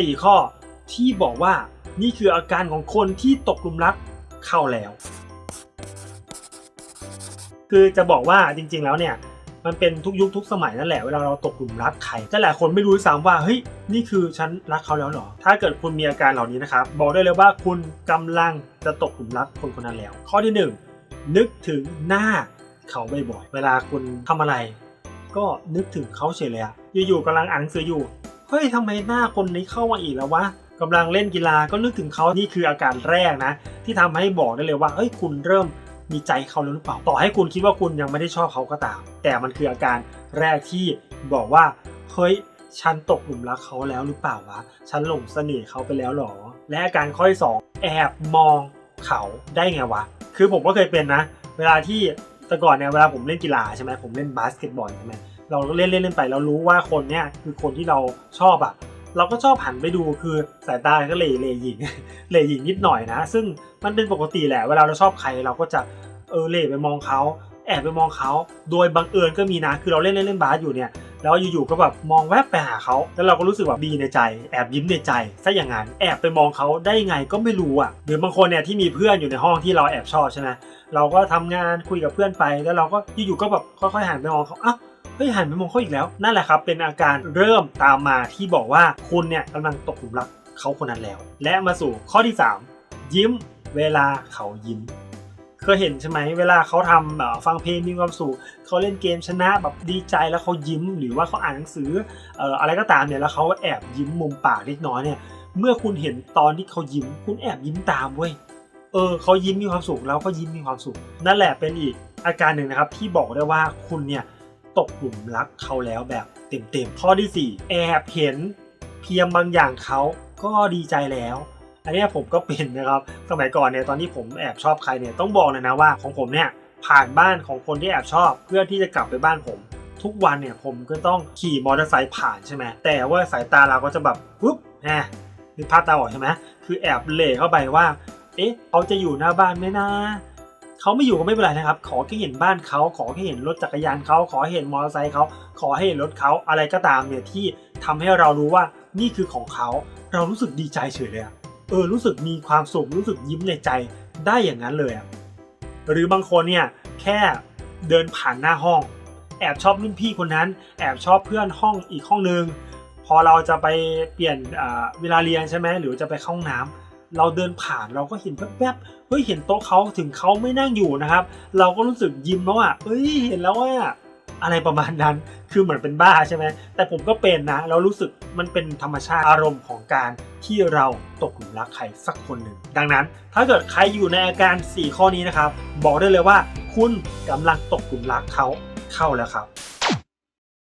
4 ข้อที่บอกว่านี่คืออาการของคนที่ตกหลุมรักเข้าแล้ว คือจะบอกว่าจริง ๆ แล้วเนี่ยมันเป็นทุกยุคทุกสมัยนั่นแหละเวลาเราตกหลุมรักใครแต่หลายคนไม่รู้ซ้ำว่าเฮ้ยนี่คือฉันรักเขาแล้วเหรอ ถ้าเกิดคุณมีอาการเหล่านี้นะครับบอกได้เลยว่าคุณกำลังจะตกหลุมรักคนคนนั้นแล้ว ข้อที่หนึ่งนึกถึงหน้าเขาบ่อยๆเวลาคุณทำอะไร ก็นึกถึงเขาเฉยเลยอะอยู่ๆกำลังอ่านหนังสืออยู่ เฮ้ยทำไมหน้าคนนี้เข้ามาอีกแล้ววะกำลังเล่นกีฬาก็นึกถึงเขานี่คืออาการแรกนะ ที่ทำให้บอกได้เลยว่าเฮ้ยคุณเริ่มมีใจเขาแล้วหรือเปล่าต่อให้คุณคิดว่าคุณยังไม่ได้ชอบเขาก็ตาม แต่มันคืออาการแรกที่บอกว่าเฮ้ยฉันตกหลุมรักเขาแล้วหรือเปล่าวะ ฉันหลงเสน่ห์เขาไปแล้วหรอ และอาการข้อที่สองแอบมองเขาได้ไงวะ คือผมก็เคยเป็นนะ เวลาที่แต่ก่อนเนี่ยเวลาผมเล่นกีฬาใช่ไหมผมเล่นบาสเกตบอลใช่ไหม เราเล่นเล่นเล่นไปเรารู้ว่าคนเนี้ยคือคนที่เราชอบอะเราก็ชอบหันไปดูคือสายตาก็เลเล่หญิงเล่หญิงนิดหน่อยนะ ซึ่งมันเป็นปกติแหละเวลาเราชอบใครเราก็จะเออเล่ไปมองเขาแอบไปมองเขาโดยบังเอิญก็มีนะคือเราเล่นเล่นเล่นบาสอยู่เนี่ยแล้วอยู่ๆก็แบบมองแวบไปหาเขาแล้วเราก็รู้สึกแบบดีในใจ แอบยิ้มในใจซะอย่างนั้นแอบไปมองเขาได้ไงก็ไม่รู้อะหรือบางคนเนี่ยที่มีเพื่อนอยู่ในห้องที่เราแอบชอบใช่ไหมเราก็ทำงานคุยกับเพื่อนไป แล้วเราก็อยู่ๆก็แบบค่อยๆหันไปมองเขาอ้าว เฮ้ยหันไปมองเขาอีกแล้ว นั่นแหละครับ เป็นอาการเริ่มตามมาที่บอกว่าคุณเนี่ยกำลังตกหลุมรักเขาคนนั้นแล้ว และมาสู่ข้อที่ 3 ยิ้มเวลาเขายิ้มเคยเห็นใช่ไหมเวลาเขาทำฟังเพลงมีความสุขเขาเล่นเกมชนะแบบดีใจแล้วเขายิ้ม หรือว่าเขาอ่านหนังสือเอ่ออะไรก็ตามเนี่ยแล้วเขาแอบยิ้มมุมปากเล็กน้อยเนี่ยเมื่อคุณเห็นตอนที่เขายิ้ม คุณแอบยิ้มตามเว้ยเออเขายิ้มมีความสุขแล้วก็ยิ้มมีความสุข นั่นแหละเป็นอีกอาการหนึ่งนะครับที่บอกได้ว่าคุณเนี่ย ตกหลุมรักเขาแล้วแบบเต็มๆ ข้อที่สี่แอบเห็นเพียงบางอย่างเขาก็ดีใจแล้ว อันนี้ผมก็เป็นนะครับ สมัยก่อนเนี่ยตอนที่ผมแอบชอบใครเนี่ยต้องบอกเลยนะว่าของผมเนี่ยผ่านบ้านของคนที่แอบชอบ เพื่อที่จะกลับไปบ้านผม ทุกวันเนี่ยผมก็ต้องขี่มอเตอร์ไซค์ผ่านใช่ไหมแต่ว่าสายตาเราก็จะแบบปุ๊บแฮะนึกภาพตาออกใช่ไหมคือแอบเล่เข้าไปว่า เอ๊ะเขาจะอยู่หน้าบ้านไหมนะ เขาไม่อยู่ก็ไม่เป็นไรนะครับ ขอแค่เห็นบ้านเขาขอแค่เห็นรถจักรยานเขาขอเห็นมอเตอร์ไซค์เขาขอให้เห็นรถเขาอะไรก็ตามเนี่ยที่ทำให้เรารู้ว่านี่คือของเขา เรารู้สึกดีใจเฉยเลยอะเออรู้สึกมีความสุขรู้สึกยิ้มในใจได้อย่างนั้นเลยอะหรือบางคนเนี่ยแค่เดินผ่านหน้าห้อง แอบชอบรุ่นพี่คนนั้น แอบชอบเพื่อนห้องอีกห้องนึงพอเราจะไปเปลี่ยนเวลาเรียนใช่ไหมหรือจะไปเข้าห้องน้ำ เราเดินผ่านเราก็เห็นแป๊บๆเฮ้ยเห็นโต๊ะเขาถึงเขาไม่นั่งอยู่นะครับ เราก็รู้สึกยิ้มแล้วอะเฮ้ยเห็นแล้วว่าอะไรประมาณนั้น คือเหมือนเป็นบ้าใช่ไหม แต่ผมก็เป็นนะ แล้วรู้สึกมันเป็นธรรมชาติอารมณ์ของการที่เราตกหลุมรักใครสักคนหนึ่ง ดังนั้น ถ้าเกิดใครอยู่ในอาการ 4 ข้อนี้นะครับ บอกได้เลยว่า คุณกำลังตกหลุมรักเขาเข้าแล้วครับ